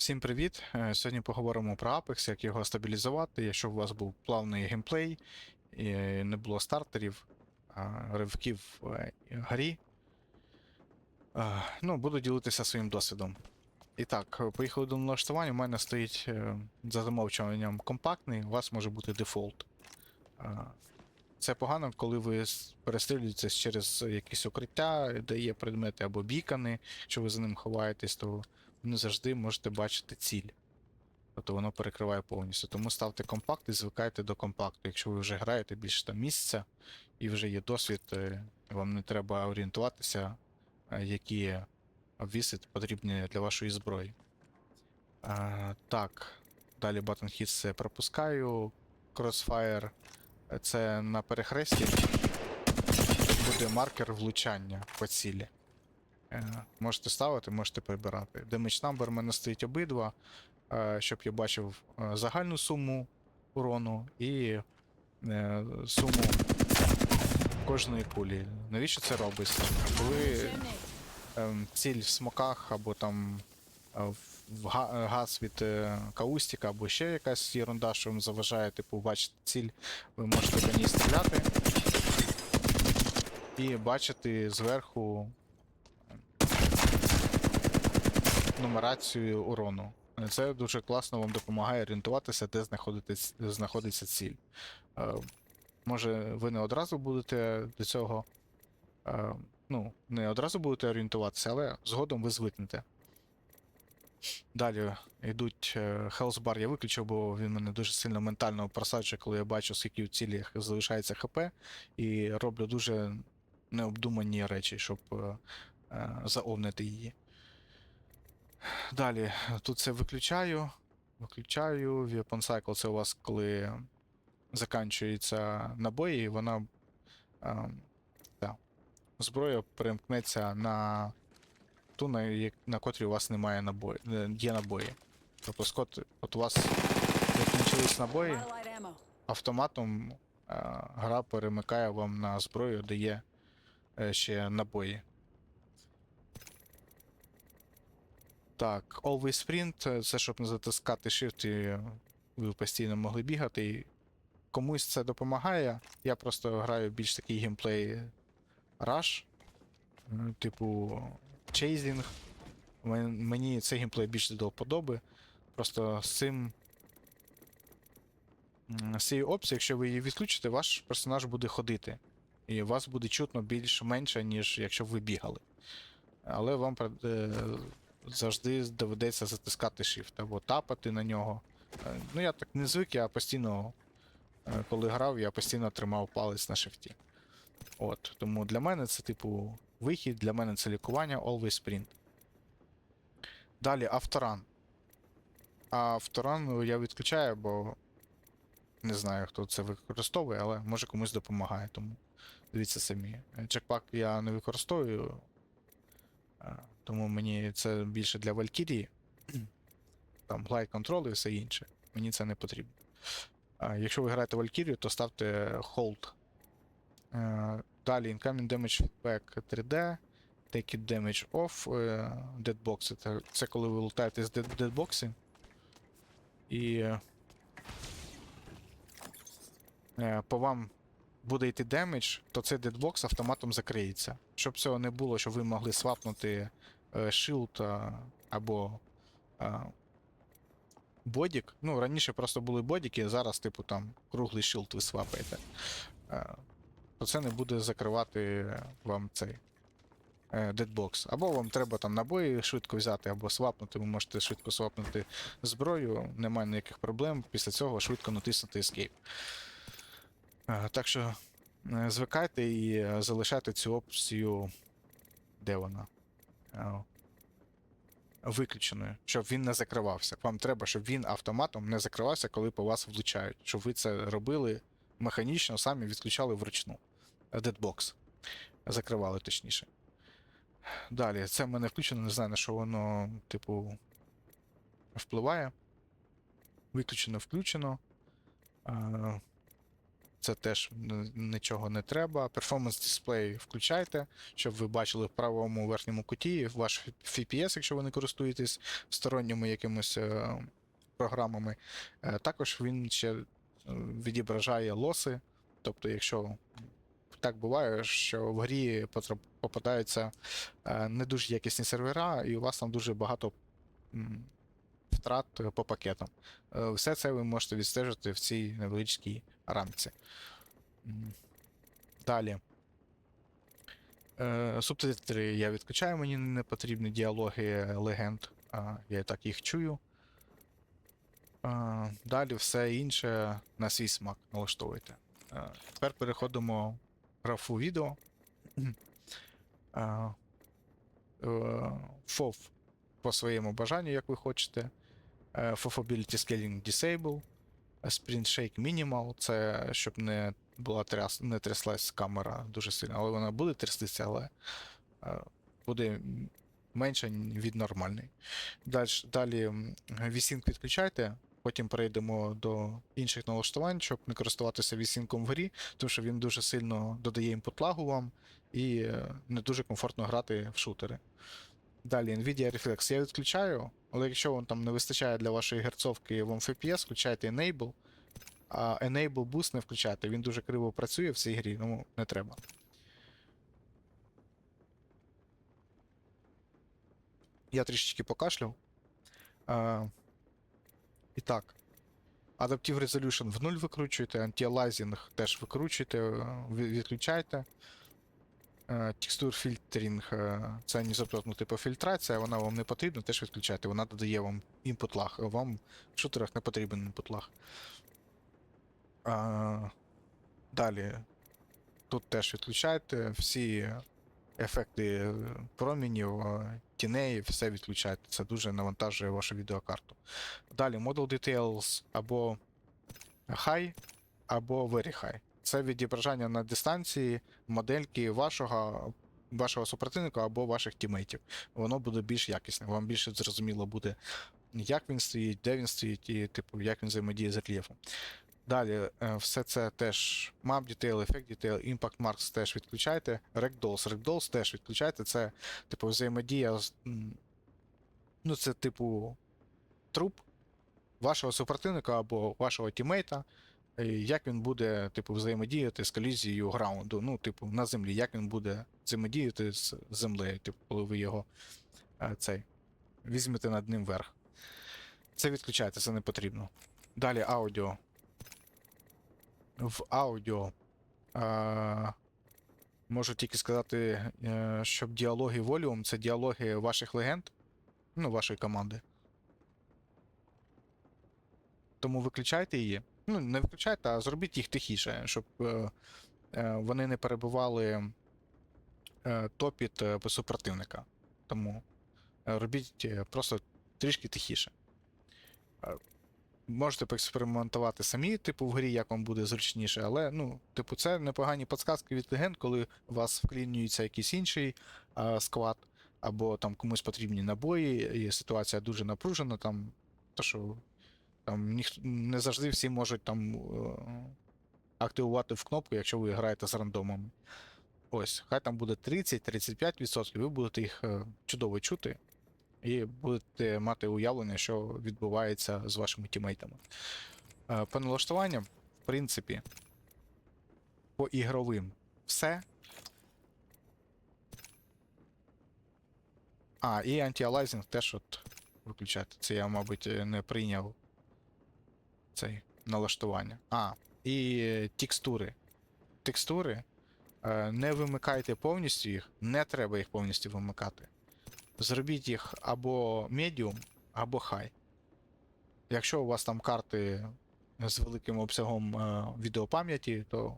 Всім привіт! Е, Сьогодні поговоримо про Apex, як його стабілізувати, якщо у вас був плавний геймплей і не було стартерів, ривків е, грі. Е, Ну, буду ділитися своїм досвідом. І так, поїхали до налаштування. У мене стоїть за замовчуванням компактний, у вас може бути дефолт. Це погано, коли ви перестрілюєтесь через якісь укриття, де є предмети або бікани, якщо ви за ним ховаєтесь, то не завжди можете бачити ціль. Тобто воно перекриває повністю. Тому ставте компакт і звикайте до компакту. Якщо ви вже граєте більше там місяця і вже є досвід, е, вам не треба орієнтуватися, е, які обвіси потрібні для вашої зброї. А, так, далі Button Hits це пропускаю. Crossfire е, це на перехресті буде маркер влучання по цілі. Е, Можете ставити, можете прибирати. Damage number в мене стоїть обидва, е, щоб я бачив е, загальну суму урону і суму кожної кулі. Навіщо це робиться? Коли ем, ціль в смоках або там в- в га- газ від каустіка, або ще якась ерунда, що вам заважає, типу, бачити ціль, ви можете по ній стріляти і бачити зверху нумерацію урону. Це дуже класно вам допомагає орієнтуватися, де знаходиться ціль. Е, Може, ви не одразу будете до цього. е, Ну, не одразу будете орієнтуватися, але згодом ви звикнете. Далі йдуть Bar я виключив, бо він мене дуже сильно ментально просаджує, коли я бачу, скільки в цілі залишається ХП, і роблю дуже необдумані речі, щоб е, заовнити її. Далі, тут це виключаю. Виключаю. Weapon Cycle це у вас, коли заканчуються набої, і вона. А, да, зброя перемкнеться на ту, на, на котрій у вас немає набої, е, є набої. Тобто, скот, от у вас закінчились набої, автоматом а, гра перемикає вам на зброю, де є е, ще набої. Так, Always Sprint е, це щоб не затискати Shift і ви постійно могли бігати. І комусь це допомагає. Я просто граю більш такий геймплей Rush, е, типу Chasing. Мені цей геймплей більше до вподоби. Просто з цим З цієї опції, якщо ви її відключите, ваш персонаж буде ходити. І вас буде чутно більш менше, ніж якщо б ви бігали. Але вам е, завжди доведеться затискати Shift або тапати на нього. Е, Ну, я так не звик, я постійно, е, коли грав, я постійно тримав палець на шифті. От, тому для мене це, типу, вихід, для мене це лікування, always sprint. Далі авторан. Авторан ну, я відключаю, бо не знаю, хто це використовує, але може комусь допомагає, тому дивіться самі. Е, Джекпак я не використовую, тому мені це більше для Valkyrie. Там глайд контрол і все інше. Мені це не потрібно. А Якщо ви граєте Valkyrie, то ставте Hold. Е, Далі Incoming Damage Feedback 3D. Take it damage off. е, Deadbox. Це, це коли ви лутаєте з дед- І. е, по вам буде йти демедж, то цей дедбокс автоматом закриється. Щоб цього не було, щоб ви могли свапнути шилд або бодік. Ну, раніше просто були бодіки, зараз, типу, там круглий шилд ви свапаєте. Е, то це не буде закривати вам цей е, дедбокс. Або вам треба там набої швидко взяти, або свапнути. Ви можете швидко свапнути зброю, немає ніяких проблем. Після цього швидко натиснути Escape. Е, Так що звикайте і залишайте цю опцію. Де вона? Виключеною, щоб він не закривався. Вам треба, щоб він автоматом не закривався, коли по вас влучають. Щоб ви це робили механічно, самі відключали вручну. Дедбокс. Закривали точніше. Далі, це в мене включено, не знаю, на що воно, типу, впливає. Виключено, включено. Це теж нічого не треба. Performance Display включайте, щоб ви бачили в правому верхньому куті ваш FPS, якщо ви не користуєтесь сторонніми якимось е, програмами. Е, також він ще е, відображає лоси. Тобто, якщо так буває, що в грі попадаються не дуже якісні сервера, і у вас там дуже багато втрат по пакетам. Все це ви можете відстежити в цій невеличкій рамці. Далі. Е, Субтитри я відключаю, мені не потрібні діалоги легенд. а, Я і так їх чую. А, Далі все інше на свій смак налаштовуйте. Е, Тепер переходимо в графу відео. А, е, FOV по своєму бажанню, як ви хочете. Е, Fofability Scaling Disable. Sprint Minimal. Це щоб не була тряс, не тряслась камера дуже сильно. Але вона буде трястися, але е, буде менше від нормальної. Далі, далі VSync відключайте. Потім перейдемо до інших налаштувань, щоб не користуватися VSync в грі, тому що він дуже сильно додає імпут лагу вам і е, не дуже комфортно грати в шутери. Далі Nvidia Reflex я відключаю, але якщо вам там не вистачає для вашої герцовки вам FPS, включайте Enable. А Enable Boost не включайте, він дуже криво працює в цій грі, тому не треба. Я трішечки покашляв. А, і так. Adaptive Resolution в 0 викручуєте, Anti-Aliasing теж викручуєте, е, відключайте. Е, Texture Filtering е, це незапротно типу фільтрація, вона вам не потрібна, теж відключайте. Вона додає вам input lag. Вам в шутерах не потрібен input lag. А, далі. Тут теж відключайте всі ефекти промінів, е, тіней, все відключайте. Це дуже навантажує вашу відеокарту. Далі Model Details або High, або Very High. Це відображення на дистанції модельки вашого, вашого супротивника або ваших тімейтів. Воно буде більш якісне. Вам більше зрозуміло буде, як він стоїть, де він стоїть, і типу, як він взаємодіє з рельєфом. Далі, е, все це теж map detail, effect detail, impact marks теж відключайте. Ragdolls, Ragdolls теж відключайте. Це, типу, взаємодія Ну, це, типу, труп вашого супротивника або вашого тімейта. Е, Як він буде, типу, взаємодіяти з колізією граунду, ну, типу, на землі, як він буде взаємодіяти з землею, типу, коли ви його е, цей, візьмете над ним верх. Це відключайте, це не потрібно. Далі аудіо. В аудіо. Е, можу тільки сказати, щоб діалоги волюм це діалоги ваших легенд, ну, вашої команди. Тому виключайте її. Ну, не виключайте, а зробіть їх тихіше, щоб е, е, вони не перебували е, топіт е, супротивника. Тому е, робіть е, просто трішки тихіше. Е, Можете поекспериментувати самі, типу, в грі, як вам буде зручніше, але, ну, типу, це непогані підсказки від легенд, коли у вас вклінюється якийсь інший а, склад, або там комусь потрібні набої, і ситуація дуже напружена, там, то що там ніх... не завжди всі можуть там е, активувати в кнопку, якщо ви граєте з рандомами. Ось, хай там буде 30-35%, ви будете їх е, чудово чути і будете мати уявлення, що відбувається з вашими тімейтами. Е, По налаштуванням, в принципі, по ігровим все. А, і антиалайзинг теж от виключати. Це я, мабуть, не прийняв цей налаштування. А, і текстури. Текстури. е, Не вимикайте повністю їх, не треба їх повністю вимикати. Зробіть їх або medium, або high. Якщо у вас там карти з великим обсягом е, відеопам'яті, то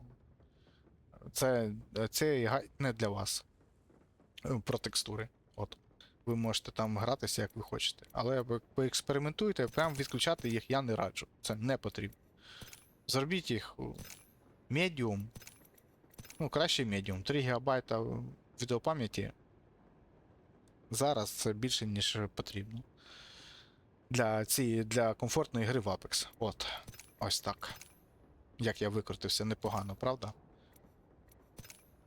це, це не для вас. Е, Про текстури. От. Ви можете там гратися, як ви хочете. Але поекспериментуйте, прям відключати їх я не раджу. Це не потрібно. Зробіть їх medium. Ну, краще medium. 3 ГБ відеопам'яті. Зараз це більше, ніж потрібно. Для цієї, для комфортної гри в Apex. От. Ось так. Як я викрутився, непогано, правда?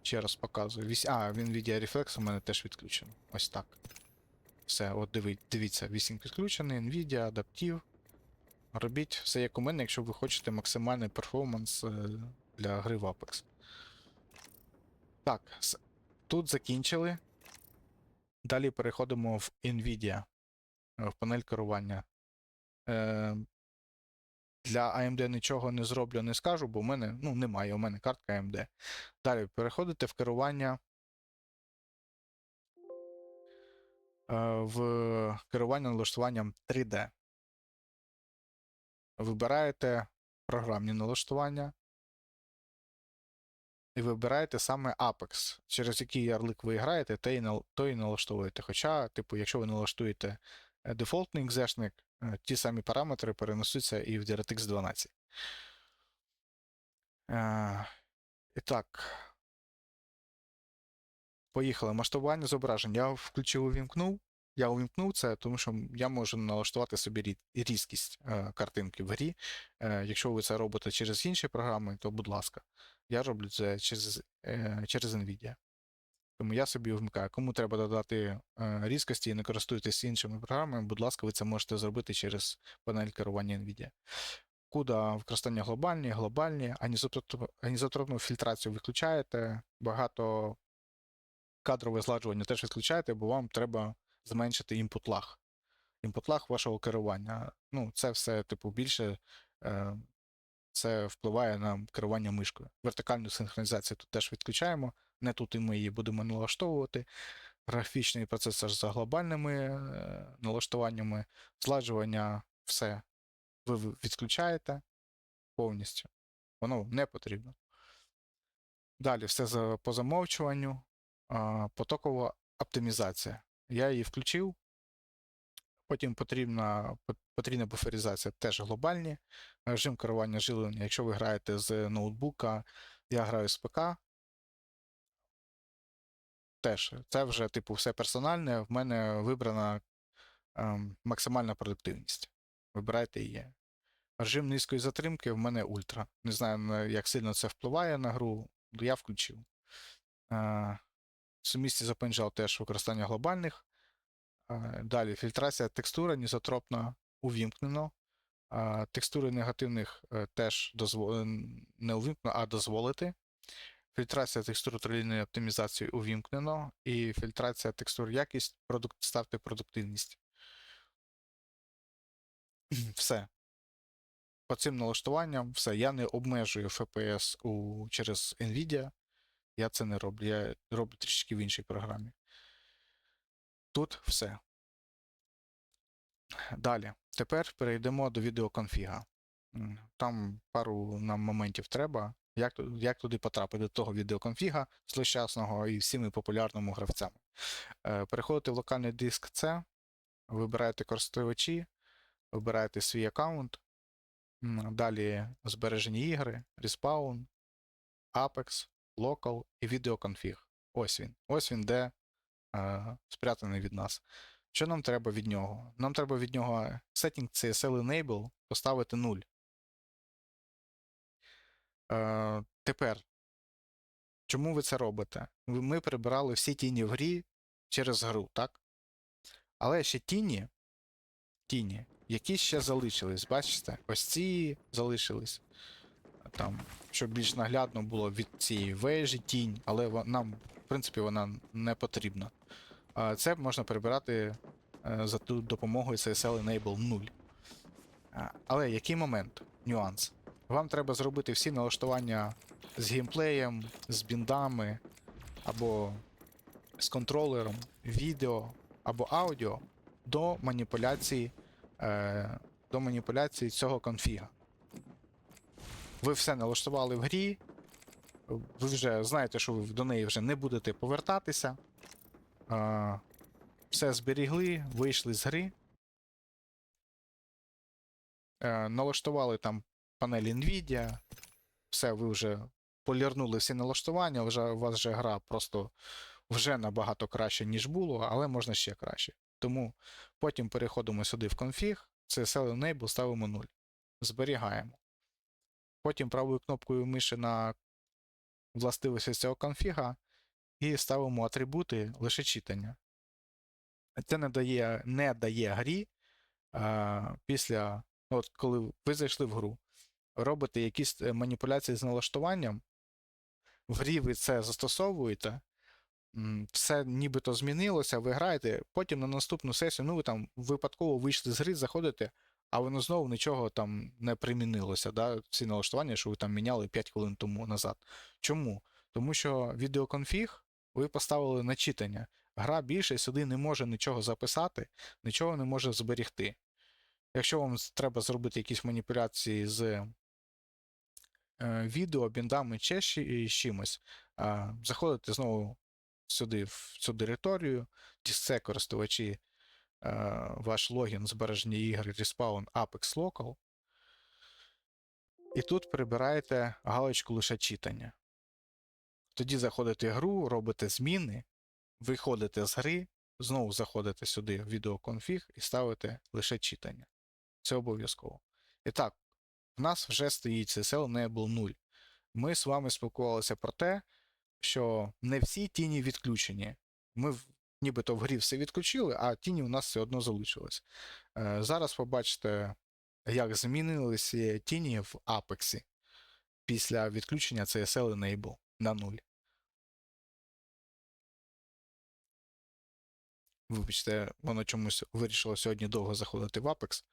Ще раз показую. А, він Reflex у мене теж відключений. Ось так. Все, от диви... дивіться, 8 підключений, Nvidia, адаптив. Робіть все як у мене, якщо ви хочете максимальний перформанс е, для гри в Apex. Так, тут закінчили. Далі переходимо в Nvidia, е, в панель керування. Е, для AMD нічого не зроблю, не скажу, бо в мене ну, немає, у мене картка AMD. Далі переходите в керування. В керування налаштуванням 3D. Вибираєте програмні налаштування. І вибираєте саме Apex, через який ярлик ви граєте, то і налаштовуєте. Хоча, типу, якщо ви налаштуєте е, дефолтний екзешник, е, ті самі параметри перенесуться і в DirectX 12. Е, І так. Поїхали. Масштабування зображень. Я включив увімкнув. Я увімкнув це, тому що я можу налаштувати собі різкість е, картинки в грі. Е, якщо ви це робите через інші програми, то будь ласка. Я роблю це через, е, через NVIDIA. Тому я собі вмикаю. Кому треба додати різкості і не користуєтесь іншими програмами, будь ласка, ви це можете зробити через панель керування NVIDIA. Куда використання глобальні, глобальні, анізотропну фільтрацію виключаєте, багато кадрове зладжування теж відключаєте, бо вам треба зменшити інпут лаг. Інпут лаг вашого керування. Ну, це все, типу, більше е, це впливає на керування мишкою. Вертикальну синхронізацію тут теж відключаємо. Не тут і ми її будемо налаштовувати. Графічний процесор за глобальними е, налаштуваннями, зладжування, все ви відключаєте повністю. Воно не потрібно. Далі все за, по замовчуванню. Потокова оптимізація. Я її включив. Потім потрібна, потрібна буферизація теж глобальні. Режим керування жилення. Якщо ви граєте з ноутбука, я граю з ПК. Теж це вже, типу, все персональне. В мене вибрана ем, максимальна продуктивність. Вибирайте її. Режим низької затримки в мене ультра. Не знаю, як сильно це впливає на гру, я включив. Е, Сумісті з OpenGL теж використання глобальних. Далі фільтрація текстур анізотропна увімкнено. Текстури негативних е, теж дозво... е, не увімкнено, а дозволити. Фільтрація текстур трилінної оптимізації увімкнено. І фільтрація текстур якість, продукт, ставте продуктивність. Все. По цим налаштуванням все. Я не обмежую FPS у, через NVIDIA. Я це не роблю. Я роблю трішки в іншій програмі. Тут все. Далі. Тепер перейдемо до відеоконфіга. Там пару нам моментів треба. Як, як туди потрапити до того відеоконфіга злощасного і всіми популярному гравцям. Е, Переходите в локальний диск C, вибираєте користувачі, вибираєте свій аккаунт. Далі збережені ігри, Respawn, Apex, Local і відеоконфіг. Ось він. Ось він, де е, спрятаний від нас. Що нам треба від нього? Нам треба від нього setting CSL Enable поставити 0. Е, тепер, чому ви це робите? Ми прибирали всі тіні в грі через гру, так? Але ще тіні, тіні, які ще залишились, бачите? Ось ці залишились. Там, щоб більш наглядно було від цієї вежі тінь, але нам, в принципі, вона не потрібна. Це можна прибирати е, за ту допомогою CSL Enable 0. Але який момент? Нюанс. Вам треба зробити всі налаштування з геймплеєм, з біндами, або з контролером, відео або аудіо до маніпуляції, е, до маніпуляції цього конфіга. Ви все налаштували в грі, ви вже знаєте, що ви до неї вже не будете повертатися. Все зберігли, вийшли з гри. Е, налаштували там панель Nvidia. Все, ви вже полірнули всі налаштування, вже, у вас вже гра просто вже набагато краще, ніж було, але можна ще краще. Тому потім переходимо сюди в конфіг, CSL Enable ставимо 0. Зберігаємо. Потім правою кнопкою миші на властивості цього конфіга і ставимо атрибути лише читання. Це не дає, не дає грі а, після, ну, от коли ви зайшли в гру, робите якісь е, маніпуляції з налаштуванням, в грі ви це застосовуєте, все нібито змінилося, ви граєте, потім на наступну сесію, ну ви там випадково вийшли з гри, заходите, а воно знову нічого там не примінилося, да, ці налаштування, що ви там міняли 5 хвилин тому назад. Чому? Тому що відеоконфіг ви поставили на читання. Гра більше сюди не може нічого записати, нічого не може зберігти. Якщо вам треба зробити якісь маніпуляції з е, відео, біндами чи з чимось, заходите знову сюди, в цю територію, це користувачі, е, ваш логін збереження ігри Respawn Apex Local. І тут прибираєте галочку лише читання. Тоді заходите в гру, робите зміни, виходите з гри, знову заходите сюди в відеоконфіг і ставите лише читання. Це обов'язково. І так, в нас вже стоїть CSL Enable 0. Ми з вами спілкувалися про те, що не всі тіні відключені. Ми нібито в грі все відключили, а тіні у нас все одно залишились. Е, Зараз побачите, як змінилися тіні в Apex після відключення CSL Enable на 0. Вибачте, воно чомусь вирішило сьогодні довго заходити в Apex.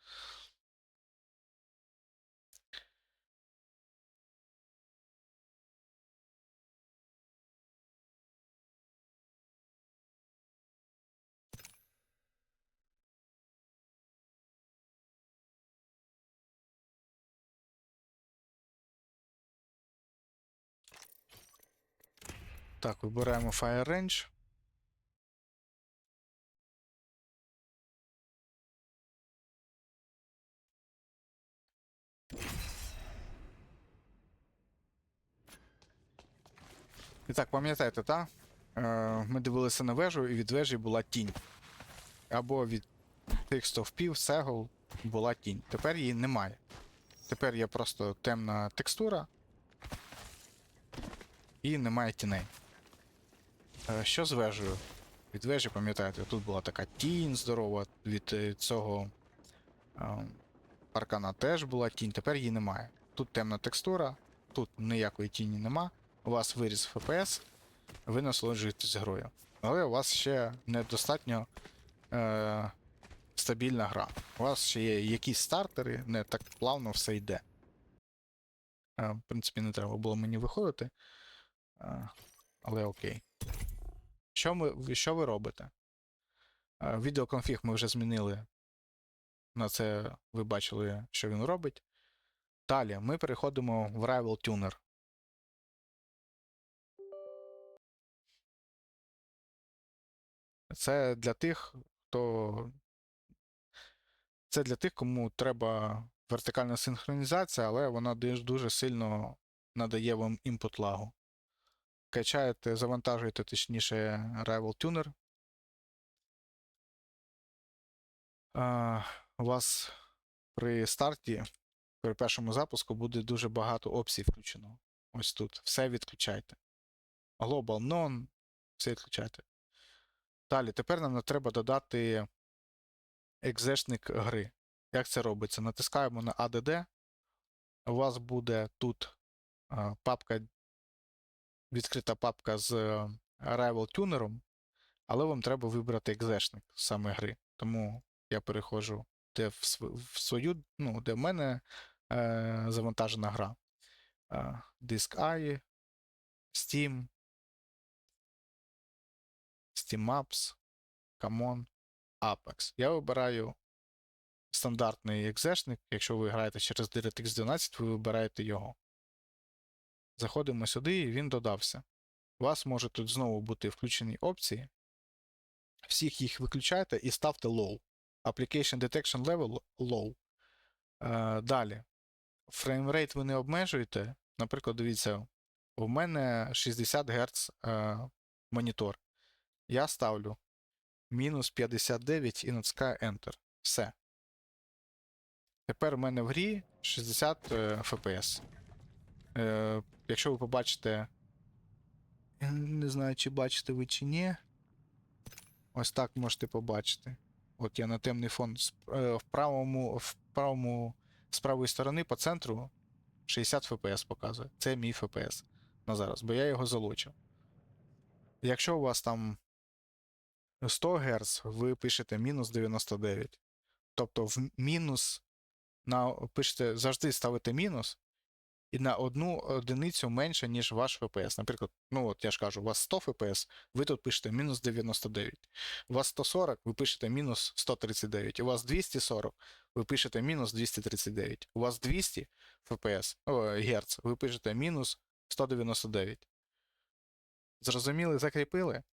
Так, вибираємо Fire Range. І так, пам'ятаєте, та? Е, ми дивилися на вежу, і від вежі була тінь. Або від тих стовпів, сегл була тінь. Тепер її немає. Тепер є просто темна текстура. І немає тіней. Е, Що з вежею? Від вежі, пам'ятаєте, тут була така тінь здорова, від е, цього е, паркана теж була тінь, тепер її немає. Тут темна текстура, тут ніякої тіні нема. У вас виріс FPS, ви насолоджуєтесь грою. Але у вас ще недостатньо е, стабільна гра. У вас ще є якісь стартери, не так плавно все йде. Е, в принципі, не треба було мені виходити. Е, але окей. Що, ми, що ви робите? Відеоконфіг ми вже змінили. На це ви бачили, що він робить. Далі ми переходимо в Rival Tuner. Це для тих, хто. Це для тих, кому треба вертикальна синхронізація, але вона дуже сильно надає вам імпут лагу. Качаєте, завантажуєте точніше Rival Tuner. У вас при старті, при першому запуску, буде дуже багато опцій включено. Ось тут. Все відключайте. Global None, все відключайте. Далі, тепер нам треба додати екзешник гри. Як це робиться? Натискаємо на ADD. У вас буде тут папка, відкрита папка з е, Arrival Tuner, але вам треба вибрати екзешник саме гри. Тому я переходжу де в, в свою, ну, де в мене е, завантажена гра. Е, Disk I, Steam, Steam Apps, Common, Apex. Я вибираю стандартний екзешник. Якщо ви граєте через DirectX 12, ви вибираєте його. Заходимо сюди, і він додався. У вас може тут знову бути включені опції. Всіх їх виключайте і ставте low. Application Detection Level low. Е, далі. Фреймрейт ви не обмежуєте. Наприклад, дивіться, у мене 60 Гц е, монітор. Я ставлю мінус 59 і натискаю Enter. Все. Тепер у мене в грі 60 е, FPS. Е, якщо ви побачите. Я не знаю, чи бачите ви чи ні. Ось так можете побачити. От я на темний фон е, в правому, в правому з правої сторони по центру 60 FPS показує. Це мій FPS на зараз, бо я його залучив. Якщо у вас там 100 Гц, ви пишете мінус 99. Тобто в мінус на пишете, завжди ставите мінус, і на одну одиницю менше, ніж ваш FPS. Наприклад, ну от я ж кажу, у вас 100 FPS, ви тут пишете мінус 99. У вас 140, ви пишете мінус 139. У вас 240, ви пишете мінус 239. У вас 200 FPS, о, Гц, ви пишете мінус 199. Зрозуміли, закріпили?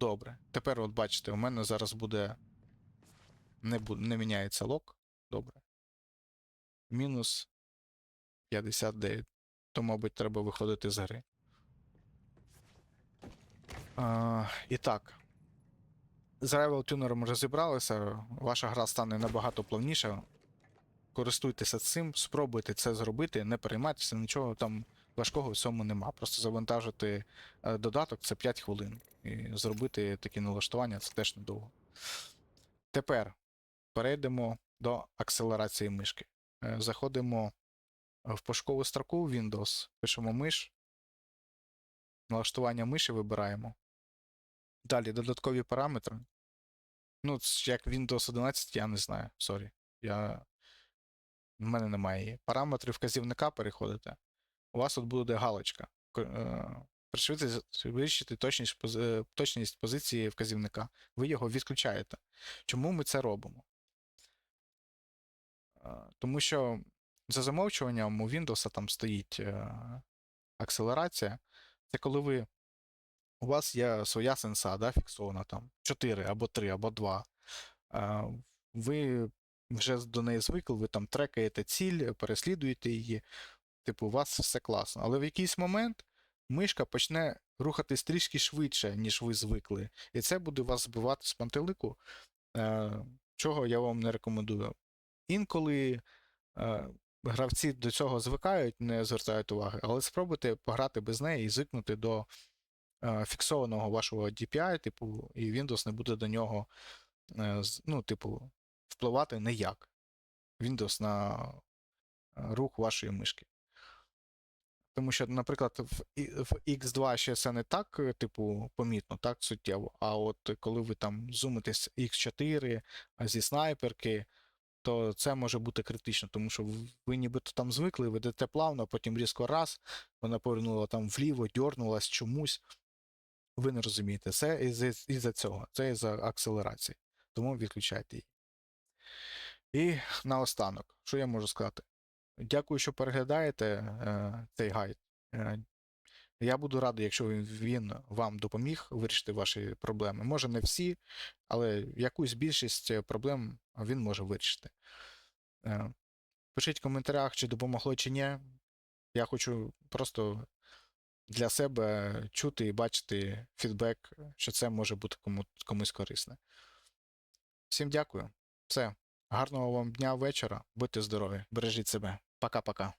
Добре. Тепер, от бачите, у мене зараз буде. Не, бу... не міняється лок. Добре. Мінус 59. То, мабуть, треба виходити з гри. А, і так. З Rival Tuner розібралися. Ваша гра стане набагато плавніша. Користуйтеся цим, спробуйте це зробити, не переймайтеся, нічого там важкого в цьому нема. Просто завантажити е, додаток це 5 хвилин. І зробити такі налаштування це теж недовго. Тепер перейдемо до акселерації мишки. Е, Заходимо в пошукову строку Windows, пишемо миш. Налаштування миші вибираємо. Далі додаткові параметри. Ну, як Windows 11, я не знаю. Сорі. Я... В мене немає. Параметри вказівника переходите. У вас тут буде галочка. Е, пришвидшити- точність, е, точність позиції вказівника. Ви його відключаєте. Чому ми це робимо? Е, Тому що за замовчуванням у Windows там стоїть е, акселерація. Це коли ви. У вас є своя сенса, да, фіксована там 4 або 3, або 2. Е, Ви вже до неї звикли, ви там трекаєте ціль, переслідуєте її. Типу, у вас все класно. Але в якийсь момент мишка почне рухатись трішки швидше, ніж ви звикли. І це буде вас збивати з пантелику, е, чого я вам не рекомендую. Інколи гравці до цього звикають, не звертають уваги, але спробуйте пограти без неї і звикнути до е, фіксованого вашого DPI, типу, і Windows не буде до нього, е, ну, типу, впливати ніяк. Windows на е, рух вашої мишки. Тому що, наприклад, в, в X2 ще це не так, типу, помітно, так, суттєво. А от коли ви там зумите з X4 зі снайперки, то це може бути критично, тому що ви нібито там звикли, ведете плавно, потім різко раз, вона повернула там вліво, дьорнулась чомусь. Ви не розумієте. Це із-за цього, це із-за акселерації. Тому відключайте її. І наостанок, що я можу сказати? Дякую, що переглядаєте е, цей гайд. Е, я буду радий, якщо він, вам допоміг вирішити ваші проблеми. Може, не всі, але якусь більшість е, проблем він може вирішити. Е, пишіть в коментарях, чи допомогло, чи ні. Я хочу просто для себе чути і бачити фідбек, що це може бути кому, комусь корисне. Всім дякую. Все. Гарного вам дня, вечора. Будьте здорові. Бережіть себе. Пока-пока.